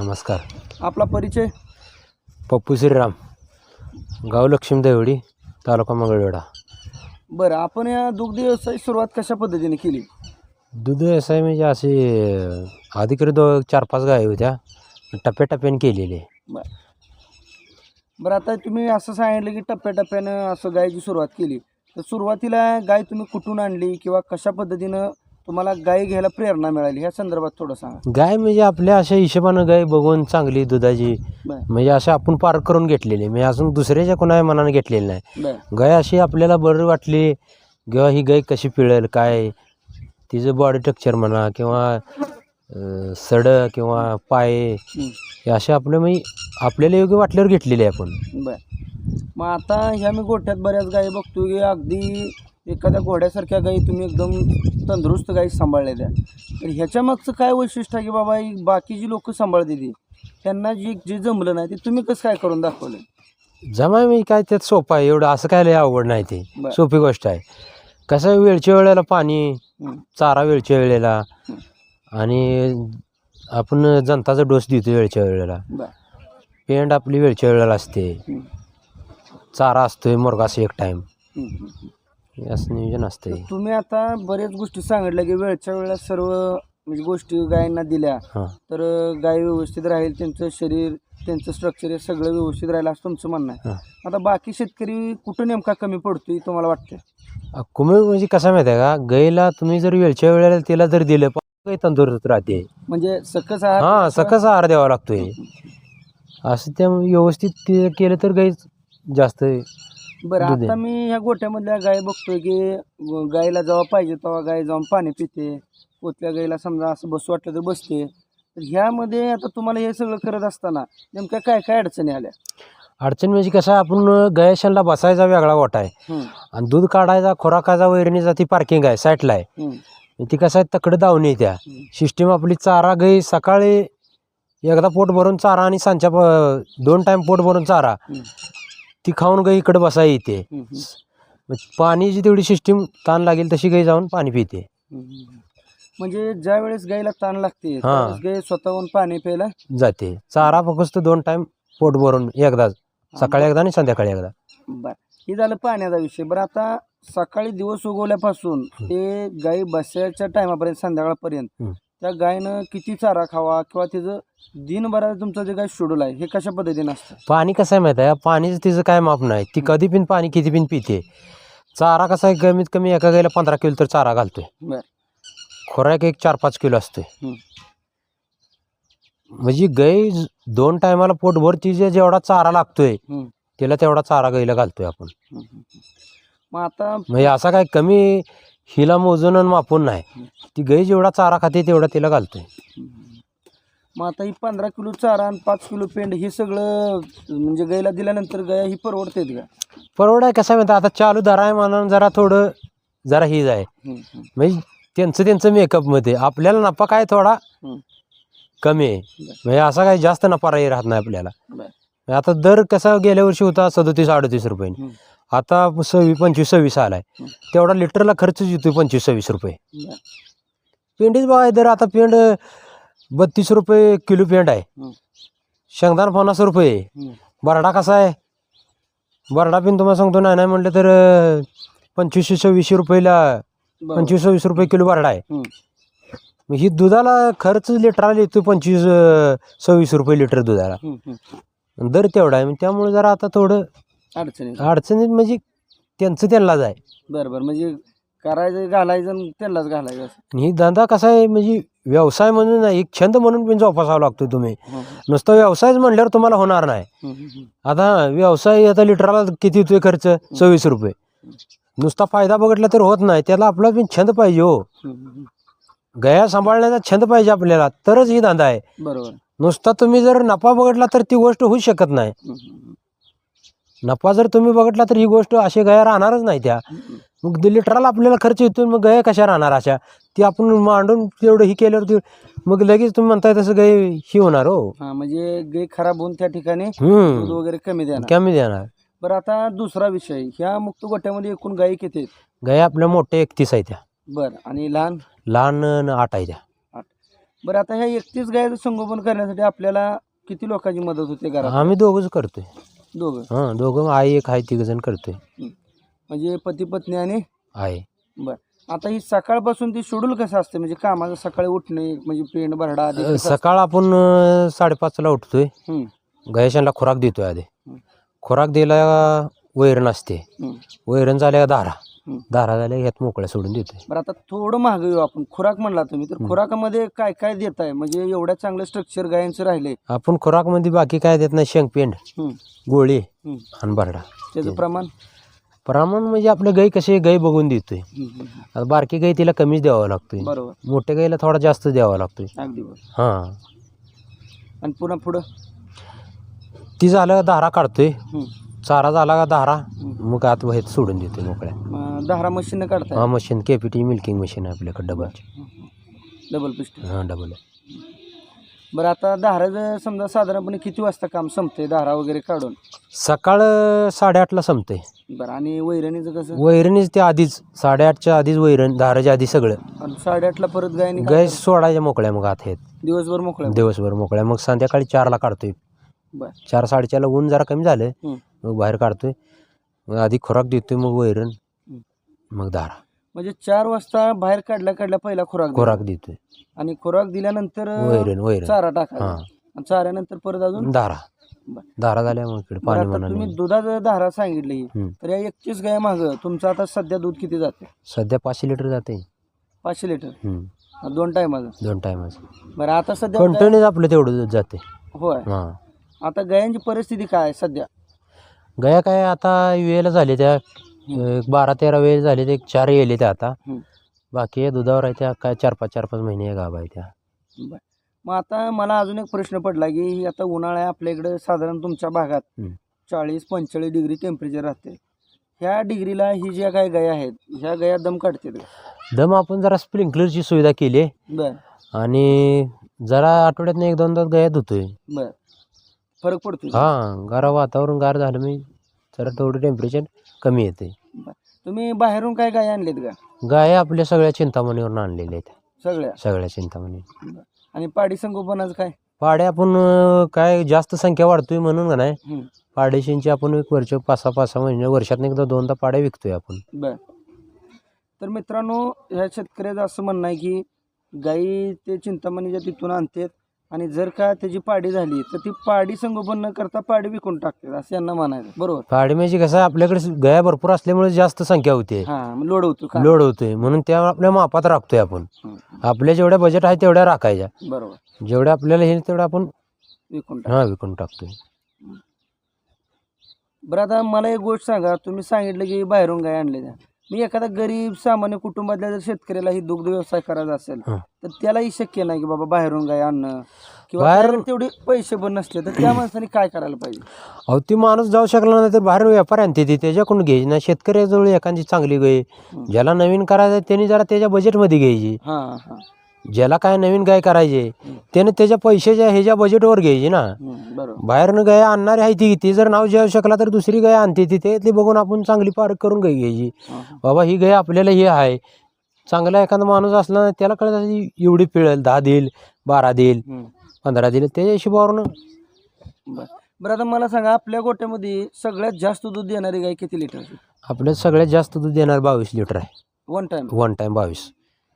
नमस्कार. आपला परिचय? पप्पू श्रीराम गाव लक्ष्मी देवडी तालुका मंगळवेढा. बरं आपण या दुग्ध व्यवसाय सुरुवात कशा पद्धतीने केली? दूध व्यवसाय म्हणजे असे अधिकृत दो चार पाच गाय होत्या टप्प्याटप्प्याने केलेले. बरं. बरं आता तुम्ही असं सांगितलं की टप्प्याटप्प्यानं असं गायची सुरुवात केली. तर सुरुवातीला गाय तुम्ही कुठून आणली किंवा कशा पद्धतीनं तुम्हाला गाय घ्यायला प्रेरणा मिळाली. ह्या संदर्भात थोडं सांगा. गाय म्हणजे आपल्या अशा हिशोबानं गाय बघून चांगली दुधाची बरं. म्हणजे असं आपण पार्क करून घेतलेली. म्हणजे अजून दुसऱ्याच्या कोणा मनाने घेतलेली नाही. बरं. गाय अशी आपल्याला बरं वाटली किंवा ही गाय कशी पिळेल काय तिचं बॉडी टेक्चर म्हणा किंवा अं, सड किंवा पाय हं. हे असे आपले म्हणजे आपल्याला योग्य वाटल्यावर घेतलेले आहे आपण. बर. मग आता ह्या मी गोठ्यात बऱ्याच गायी बघतो की अगदी एखाद्या घोड्यासारख्या गायी तुम्ही एकदम तंदुरुस्त गायी सांभाळलेल्या तर ह्याच्या मागचं काय वैशिष्ट्य आहे की बाबा ही बाकीची लोक सांभाळते ती त्यांना जे जे जमलं नाही ते तुम्ही कसं काय करून दाखवलं जमा मी काय त्यात सोपं आहे एवढं असं काय लय अवघड नाही ते बरं. सोपी गोष्ट आहे कसं आहे वेळच्या वेळेला पाणी हं. चारा वेळच्या वेळेला. आणि आपण जनताचा डोस देतो वेळच्या वेळेला बर पेंड आपली वेळच्या वेळेला असते हं. चारा असतोय मुरगास एक टाईम हं, हं, हं. असं नियोजन असतंय. तर तुम्ही आता बऱ्याच गोष्टी सांगितल्या की वेळच्या वेळेला सर्व म्हणजे गोष्टी गायींना दिल्या. हां. तर गाय व्यवस्थित राहील त्यांचं शरीर त्यांचं स्ट्रक्चर हे सगळं व्यवस्थित राहील असं तुमचं म्हणणं आहे. हां. आता बाकी शेतकरी कुठं नेमका कमी पडतोय तुम्हाला वाटतं कुमिळ म्हणजे कसं माहिती आहे का? गाईला तुम्ही जर वेळच्या वेळेला तिला जर दिलं गाय तंदुरुस्त राहते. म्हणजे सकस आहार हां सकस आहार द्यावा लागतोय. असं त्या व्यवस्थित ते केलं तर गाई जास्त बरं दूध आहे. आता मी ह्या गोठ्यामधल्या गाय बघतोय की ग- गायीला जेव्हा पाहिजे तेव्हा गाय जाऊन पाणी पिते. पोतल्या गायीला समजा असं बसू वाटलं तर बसते. तर ह्यामध्ये आता तुम्हाला हे सगळं करत असताना नेमक्या काय काय अडचणी आल्या? अडचण म्हणजे कसं आपण गयाशांना बसायचा वेगळा गोठा आहे. हं, आणि दूध काढायचा खोराकाचा वैरणीचा ती पार्किंग आहे साईडला आहे. ती कसं आहे तकडं दावणी त्या. हं. सिस्टीम आपली चारा गाई सकाळी एकदा पोट भरून चारा आणि सांच्या दोन टाईम पोट भरून चारा. ती खाऊन गाई इकडे बसाय येते. पाण्याची तेवढी सिस्टीम ताण लागेल तशी गाई जाऊन पाणी पिते. म्हणजे ज्या वेळेस गायीला ताण लागते. त्यावेळेस गाय स्वतःहून पाणी प्यायला जाते. चारा फक्त दोन टाईम पोट भरून एकदाच सकाळी एकदा आणि संध्याकाळी एकदा. बर. हे झालं पाण्याचा विषय. बरं आता सकाळी दिवस उगवल्यापासून ते गाई बसायच्या टायमापर्यंत संध्याकाळपर्यंत. त्या गायनं किती चारा खावा किंवा तिचं दिनभरात तुमचं जे काय शेड्यूल आहे हे कशा पद्धतीने असतं? पाणी कसं आहे माहिती आहे? पाणीचं तिचं काय माप नाही. ती कधी पिन पाणी किती पिन पिते. चारा कसा आहे? कमीत कमी एका गाईला पंधरा किलो तर चारा घालतोय. बर. खोराक एक चार पाच किलो असतोय. हं. म्हणजे गाई ज- दोन टायमाला पोटभर तिचे जेवढा चारा लागतोय हं, तिला तेवढा चारा गाईला घालतोय आपण. हं, हं, हं. मग आता म्हणजे असा काय कमी हिला मोजून आणि मापून नाही. ती गाई जेवढा चारा खाते तेवढा तिला घालतोय. मग आता ही पंधरा किलो चारा आणि पाच किलो पेंड हे सगळं म्हणजे गायला दिल्यानंतर गाय ही परवडते का परवड आहे कसं आहे, आता चालू दर आहे म्हणून जरा थोडं जरा हीच आहे म्हणजे त्यांचं त्यांचं मेकअपमध्ये आपल्याला नफा काय थोडा. कमी आहे म्हणजे असा काही जास्त नफा राही राहत नाही आपल्याला बर आता दर कसा गेल्या वर्षी होता सदोतीस अडतीस रुपये. आता सव्वीस पंचवीस सव्वीस आलाय. तेवढा लिटरला खर्च येतोय पंचवीस सव्वीस रुपये पेंडीच बघा दर आता पेंड बत्तीस रुपये किलो पेंड आहे शेंगदाणा पन्नास रुपये. बरडा कसा आहे बरडा पिन तुम्हाला सांगतो नाही नाही म्हटलं तर पंचवीसशे सव्वीसशे रुपयेला. पंचवीस सव्वीस रुपये किलो बरडा आहे हं. मग ही दुधाला खर्च लिटरला येतो पंचवीस सव्वीस रुपये लिटर दुधाला. दर तेवढा आहे त्यामुळे जरा आता थोडं अडचणी अडचणीत म्हणजे त्यांचं त्यांनाच आहे. बरं बरं म्हणजे करायचं घालायचं आणि त्यांनाच घालायचं असं. आणि ही धंदा कसा आहे म्हणजे व्यवसाय म्हणून नाही एक छंद म्हणून पण जोपासावा लागतो तुम्ही. हं, नुसतं व्यवसायच म्हणल्यावर तुम्हाला होणार नाही. हं, हं, हं. आता व्यवसाय आता लिटरला किती येतोय खर्च? सव्वीस रुपये. नुसता फायदा बघितला तर होत नाही त्याला आपला पण छंद पाहिजे हो. हं, हं, हं. गया सांभाळण्याचा छंद पाहिजे आपल्याला तरच ही धंदा आहे. बरोबर. नुसता तुम्ही जर नफा बघितला तर ती गोष्ट होऊ शकत नाही. हं, हं, नफा जर तुम्ही बघितला तर ही गोष्ट अशी गया राहणारच नाही त्या. मग लिटरला आपल्याला खर्च येतो मग गया कशा राहणार अशा? ती आपण मांडून तेवढं ही केल्यावर ती मग लगेच तुम्ही म्हणताय तसं गाय ही होणार हो. हा म्हणजे गाय खराब होऊन त्या ठिकाणी दूध वगैरे कमी देणार. कमी देणार. बरं आता दुसरा विषय. ह्या मुक्त गोट्यामध्ये एकूण गायी किती आहेत? गाय आपल्या मोठ्या एकतीस आहे त्या. बरं आणि लहान? लहान आठ आहे त्या. बरं आता ह्या एकतीस गाय संगोपन करण्यासाठी आपल्याला किती लोकांची मदत होते घरात? आम्ही दोघंच करतोय. दोघं? हां दोघं आई एक आहे तिघ जण करतोय. म्हणजे पती पत्नी आणि? आहे. बरं. आता ही सकाळपासून ती शेड्यूल कसं असते? म्हणजे कामाचं सकाळी उठणे म्हणजे पेंड भरडा आधी कसं? असतं? सकाळ आपण अं, साडेपाचला उठतोय. हम्म, गयाशांना खुराक देतोय आधी. हं. खुराक द्यायला वैरण असते. हम्म, वैरण झाल्या हं. धारा झाल्या ह्यात मोकळ्या सोडून देतोय. बरं आता थोडं महाग येऊ आपण. खुराक म्हणला तुम्ही तर खुराकामध्ये काय काय देत आहे म्हणजे एवढ्या चांगलं स्ट्रक्चर गायांचं राहिले. आपण खुराकमध्ये बाकी काय देत नाही? शेंगपेंड गोळी. आणि बरडा. त्याचं प्रमाण? प्रमाण म्हणजे आपलं गाई कशी गाई बघून देतोय. आता बारकी गाई तिला कमीच द्यावा लागतोय. बरोबर. मोठ्या गाईला थोडा जास्त द्यावा लागतोय. अगदी बरोबर. हां. आणि पुन्हा पुढं? ती झालं धारा काढतोय. चारा झाला का धारा हम्म. मग आत बाहेर सोडून देतोय मोकळ्या. दहा मशीन काढताय? हा मशीन केपीटी मिल्किंग मशीन आहे आपल्याकडे डबलची डबल पिस्टन हां. डबल बरं आता धाराचं समजा साधारणपणे किती वाजता काम संपते धारा वगैरे काढून? सकाळ साडेआठला संपते बरं आणि वैरणीचं कसं? वैरणीच ते आधीच साडेआठच्या आधीच वैरण धाराच्या आधी सगळं. आणि साडेआठला परत गायनी गॅस सोडायच्या मोकळ्या मग आत आहेत दिवसभर मोकळ्या दिवसभर मोकळ्या. मग संध्याकाळी चारला काढतोय. बरं. चार साडेचारला ऊन जरा कमी झालं हम्म. मग बाहेर काढतोय. मग आधी खुराक देतोय मग वैरण. मग धारा म्हणजे चार वाजता बाहेर काढल्या काढल्या पहिला खुराक. खुराक देतोय. आणि खुराक दिल्यानंतर वैरण वैरण. चारा टाका. हां. आणि चाऱ्यानंतर परत अजून? बरं. धारा झाल्या मग इकडे बरं, पाणी म्हणा तुम्ही दुधाचं धारा सांगितली. हम्म. तर या एकतीस गाय माग तुमचं आता सध्या दूध किती जाते सध्या पाचशे लिटर जाते पाचशे लिटर? हम्म. दोन टायमाचं दोन टायमाचं बरं आता सध्या कंटिन्यूच आपलं तेवढं दूध जाते होय. हां. आता गायांची परिस्थिती काय आहे सध्या? गया काय आता वेळेला झाले त्या एक बारा तेरा वेळ झाले ते एक चार येले त्या आता. हम्म. बाकी हे दुधावर आहे त्या काय चार पाच चार पाच महिने गाभ आहे त्या. बरं. मग आता मला अजून एक प्रश्न पडला की ही आता उन्हाळा आहे आपल्या इकडे साधारण तुमच्या भागात हम्म. चाळीस पंचेचाळीस डिग्री टेम्परेचर राहते. ह्या डिग्रीला ही ज्या काही गाय आहेत ह्या गाया दम काढतात का? दम आपण जरा स्प्रिंकलरची सुविधा केली बर. आणि जरा आठवड्यातनं एक दोनदा गया धुतोय. बर. फरक पडतो हां गारा वातावरण गार झालं मी जरा थोडं टेम्परेचर कमी येते. तुम्ही बाहेरून काय गाय आणलेत का? गाय आपल्या सगळ्या चिंतामणीवरून आणलेल्या आहेत. सगळ्या? सगळ्या चिंतामणी. आणि पाडी संगोपनाचं काय? पाड्या आपण अं, काय जास्त संख्या वाढतोय म्हणून का नाही? हम्म. पाड्याशींची आपण एक वर्ष पाच सहा पाच सहा महिने वर्षात एकदा दोनदा पाड्या विकतोय आपण. बर. तर मित्रांनो ह्या शेतकऱ्याचं असं म्हणणं आहे की गाई ते चिंतामणीच्या तिथून आणतात. आणि जर का त्याची पाडी झाली तर ती पाडी संगोपन न करता पाडी विकून टाकतात असं यांना म्हणायचं. बरोबर? पाडी म्हणजे कसं आहे, आपल्याकडे गया भरपूर असल्यामुळे जास्त संख्या होते. हां मग लोड होतो का? लोड होतोय. म्हणून त्या आपल्या मापात राखतोय आपण. हं, आपल्या जेवढ्या बजेट आहे तेवढ्या राखायच्या. बरोबर. जेवढ्या आपल्याला हे तेवढं आपण विकून टाक हा विकून टाकतोय. बरं आता मला एक गोष्ट सांगा. तुम्ही सांगितलं की बाहेरून गाय आणले त्या. मी एखादा गरीब सामान्य कुटुंबातल्या जर शेतकऱ्याला ही दुग्ध व्यवसाय करायचा असेल हं. तर त्यालाही शक्य नाही की बाबा बाहेरून गाय आणणं किंवा बाहेरून- त्याकडे तेवढे पैसे पण नसले तर त्या माणसाने काय करायला पाहिजे अहो ती माणूस जाऊ शकला नाही तर बाहेर व्यापारी आणते ती त्याच्याकडून घ्यायची ना शेतकऱ्याजवळ एखादी चांगली गाय. ज्याला नवीन करायचं आहे त्यांनी जरा त्याच्या बजेटमध्ये घ्यायची हां हां ज्याला काय नवीन गाय करायची. त्याने त्याच्या पैशाच्या ह्याच्या बजेटवर घ्यायची ना. बरोबर. बाहेरनं गाय आणणारी आहे ती ती जर नाव जेवू शकला तर दुसरी गाय आणते ती ते बघून आपण चांगली पारख करून गाय घ्यायची. बाबा ही गाय आपल्याला हे आहे. चांगला एखादा माणूस असला ना त्याला कळत असेल एवढी पिळेल दहा देईल बारा देईल पंधरा देईल त्याच्या हिशोबावरून. बरं. बरं आता मला सांगा आपल्या गोट्यामध्ये सगळ्यात जास्त दूध देणारी गाय किती लिटरची? आपल्याला सगळ्यात जास्त दूध देणार बावीस लिटर आहे. वन टाइम वन टाइम बावीस.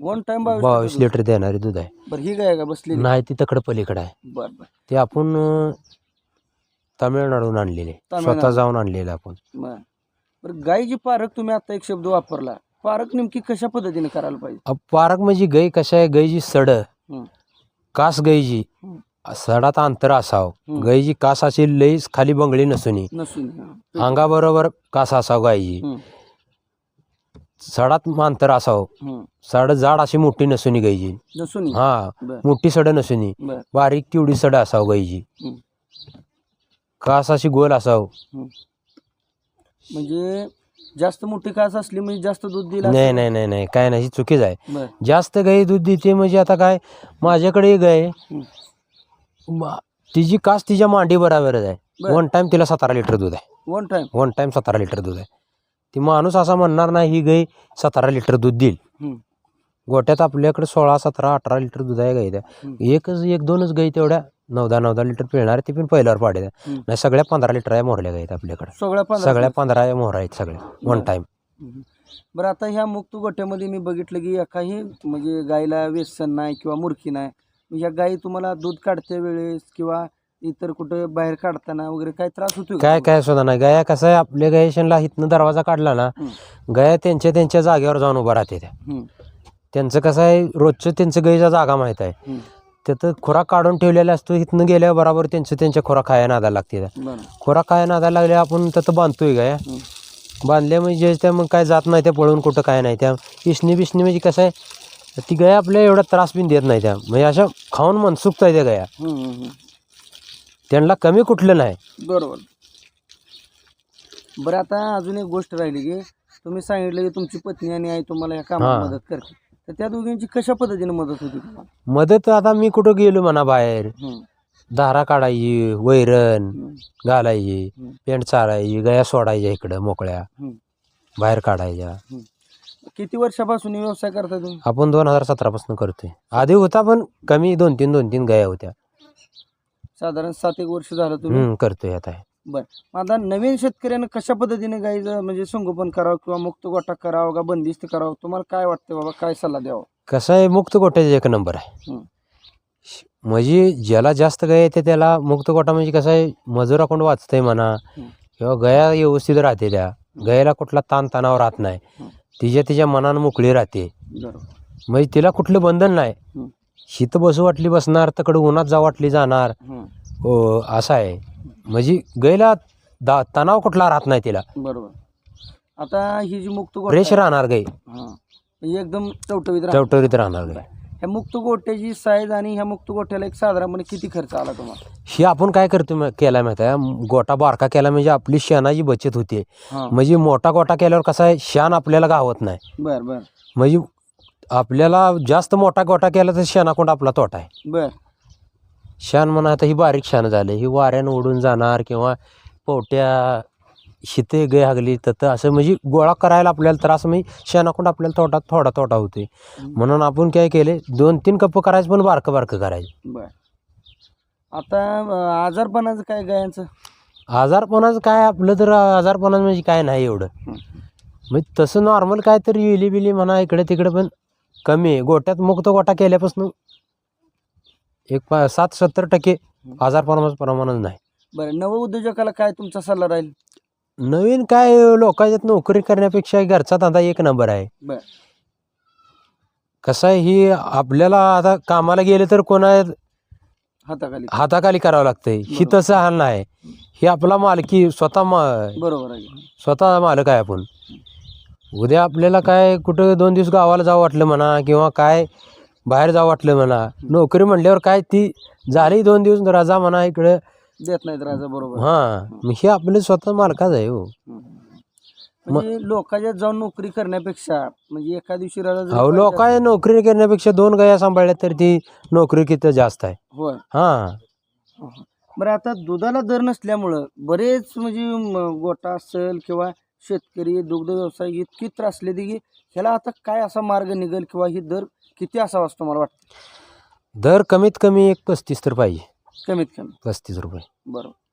वन टाइम बावीस लिटर देणारी दूध आहे. बरं ही गाय का बसली नाही ती तकडं पलीकडे आहे. बरं बरं. ते आपण अं, तामिळनाडून आणलेले तामिळनाडू. स्वतः जाऊन आणलेले आपण. बरं. पारख तुम्ही आता एक शब्द वापरला. पारख नेमकी कशा पद्धतीने करायला पाहिजे? पारक म्हणजे गाय कशा आहे? गायची सड. हं, कास गायची. हं. सडात अंतर असावं. हं. गायची कास अशी लईच खाली बंगळी नसुनी. नसून हां. अंगाबरोबर कास असावं गायची. हं, सडात अंतर असावं. सड जाड अशी मोठी नसुनी गायची. हा बरं. मोठी सड नसुनी. बरं. बारीक तेवढी सड असावं गायची. कास अशी गोल असावं. म्हणजे जास्त मोठी कास असली म्हणजे जास्त दूध दिला नाही नाही नाही नाही. काय नाही ही चुकीच आहे. बरं. जास्त गाई दूध देते म्हणजे आता काय माझ्याकडे एक गाय. मा- तिची कास तिच्या मांडी बरोबरच आहे. बरं. वन टाइम तिला सतरा लिटर दूध आहे. वन टाइम वन टाइम सतरा लिटर दूध आहे. ती माणूस असा म्हणणार नाही ही गाय सतरा लिटर दूध देईल. गोट्यात आपल्याकडे सोळा सतरा अठरा लिटर दूध आहे गाई त्या हम्म. एकच एक दोनच गाई तेवढ्या नऊ दहा नऊ दहा लिटर पिळणार ती पण पहिल्यावर पाडे. नाही सगळ्या पंधरा लिटर आहे मोरल्या गाईत आपल्याकडे सगळ्या पंधरा सगळ्या पंधरा आहे मोहर आहेत सगळ्या वन. टाइम. बरं आता ह्या मुक्त गोट्यामध्ये मी बघितलं की एकाही म्हणजे गायला व्यसन नाही किंवा मुरकी नाही ह्या गायी तुम्हाला दूध काढते वेळेस किंवा इतर कुठं बाहेर काढताना वगैरे काय त्रास होतो काय काय सुद्धा नाही. गाया कसं आहे आपल्या गायशनला इथनं दरवाजा काढला ना हम्म. गाया त्यांच्या त्यांच्या जागेवर जाऊन उभा राहते त्या. त्यांचं कसं आहे रोजचं त्यांचं गाईचा जागा माहीत आहे. तिथं खुराक काढून ठेवलेला असतो इथनं गेल्यावर बरोबर त्यांचं त्यांच्या खुराक खाया नादाला लागते त्या. बरं. खुराक खाया नादाला लागले आपण तिथं बांधतोय गाया. हम्म. बांधल्या म्हणजे त्या मग काय जात नाही त्या पळून कुठं काय नाही त्या. पिसणी बिसणी म्हणजे कसं आहे ती गाय आपल्या एवढा त्रास बिन देत नाही त्या. म्हणजे अशा खाऊन मनसुखता आहे त्या गाया. हम्म, हम्म, हम्म. त्यांना कमी कुठलं नाही. बरोबर. बरं आता अजून एक गोष्ट राहिली की तुम्ही सांगितलं की तुमची पत्नी आणि आई तुम्हाला या कामात हां. मदत करते तर त्या दोघींची कशा पद्धतीने मदत होती तुम्हाला? मदत आता मी कुठं गेलो म्हणा बाहेर. हम्म, दारा काढायची वैरण हम्म, घालायची हम्म. पेंट चारायची गया सोडायच्या इकडं मोकळ्या. हम्म. बाहेर काढायच्या. किती वर्षापासून हे व्यवसाय करता तुम्ही? आपण दोन हजार सतरापासून करतोय. आधी होता पण कमी दोन तीन दोन तीन गाया होत्या. साधारण सात एक वर्ष झालं तुम्ही? हम्म, करतोय आता. मग आता नवीन शेतकऱ्यानं कशा पद्धतीने गाईचं म्हणजे संगोपन करावं किंवा मुक्त गोटा करावं का बंदिस्त करावं? तुम्हाला काय वाटतं बाबा? काय सल्ला द्यावा? कसं आहे? मुक्त गोट्याचा एक नंबर आहे. हम्म. म्हणजे ज्याला जास्त गाय येते त्याला मुक्त गोटा म्हणजे कसं आहे? मजूर अकाउंट वाचतंय म्हणा हम्म. किंवा गया व्यवस्थित राहते त्या. गयाला कुठला ताण तणाव राहत नाही. हम्म. तिच्या तिच्या मनानं मोकळी राहते. बरोबर. म्हणजे तिला कुठलं बंधन नाही. हम्म. शीत बसू वाटली बसणार तिकडं उन्हात जा वाटली जाणार. हो. असं आहे. म्हणजे गायला दा तणाव कुठला राहत नाही तिला. बरोबर. आता ही जी मुक्त फ्रेश राहणार गाई म्हणजे एकदम राहते. टवटवीत राहणार गाई ह्या मुक्त गोट्याची साईज आणि ह्या मुक्त गोट्याला एक साधारणपणे किती खर्च आला तुम्हाला? ही आपण काय करतो केला माहिती आहे? गोटा बारका केला म्हणजे आपली शेणाची बचत होते म्हणजे मोठा गोटा केल्यावर कसं आहे? शान आपल्याला गावत नाही. बर बर. म्हणजे आपल्याला जास्त मोठा गोटा केला तर शेणाकोंड आपला तोटा आहे. बर. शान म्हणा आता ही बारीक शान झाले ही वाऱ्यानं उडून जाणार किंवा पोवट्या शिते गे हागली तर असं म्हणजे गोळा करायला आपल्याला त्रास म्हणजे शेणाकोंड आपल्याला तोटा थोडा तोटा होते म्हणून आपण काय केले दोन तीन कप्प करायचं पण बारकं बारकं करायचं. बर. आता अं, आजारपणाचं काय गायांचं? आजारपणाचं काय आपलं तर आजारपणाचं म्हणजे काय नाही एवढं. हं. म्हणजे तसं नॉर्मल काय तर विली बिली म्हणा इकडे तिकडे पण कमी आहे. गोट्यात मुक्त गोटा केल्यापासून एक पा सात सत्तर टक्के आजारपणाचं प्रमाणच नाही. बरं नव उद्योजकाला काय तुमचा सल्ला राहील? नवीन काय लोकांच्यात नोकरी करण्यापेक्षा घरचा धंदा एक नंबर आहे. बर. कसं आहे ही आपल्याला आता कामाला गेले तर कोणा हाताखाली. हाताखाली करावं लागतंय. ही बरोबर. तसं हाल नाही. ही आपला मालकी स्वतः मा बरोबर आहे. स्वतः मालक आहे आपण. उद्या आपल्याला काय कुठं दोन दिवस गावाला जावं वाटलं म्हणा किंवा काय बाहेर जावं वाटलं म्हणा नोकरी म्हणल्यावर काय ती झाली दोन दिवस रजा म्हणा इकडं. देत नाहीत राजा बरोबर. हां हे आपलं स्वतः मालकाच आहे हो. म्हणजे लोकांच्यात जाऊन नोकरी करण्यापेक्षा म्हणजे एका दिवशी राजा अहो पाहिजे लोक असेल- नोकरी करण्यापेक्षा दोन गाया सांभाळल्या तर ती नोकरी किती जास्त आहे. होय. हां हं. बरं आता दुधाला दर नसल्यामुळं बरेच म्हणजे म, गोटा असेल किंवा शेतकरी दुग्ध व्यवसाय इतकी त्रासले की ह्याला आता काय असा मार्ग निघेल किंवा ही दर किती असावा असं तुम्हाला वाटतं? दर कमीत कमी एक पस्तीस तर पाहिजे. कमीत कमी. पस्तीस रुपये. बरोबर.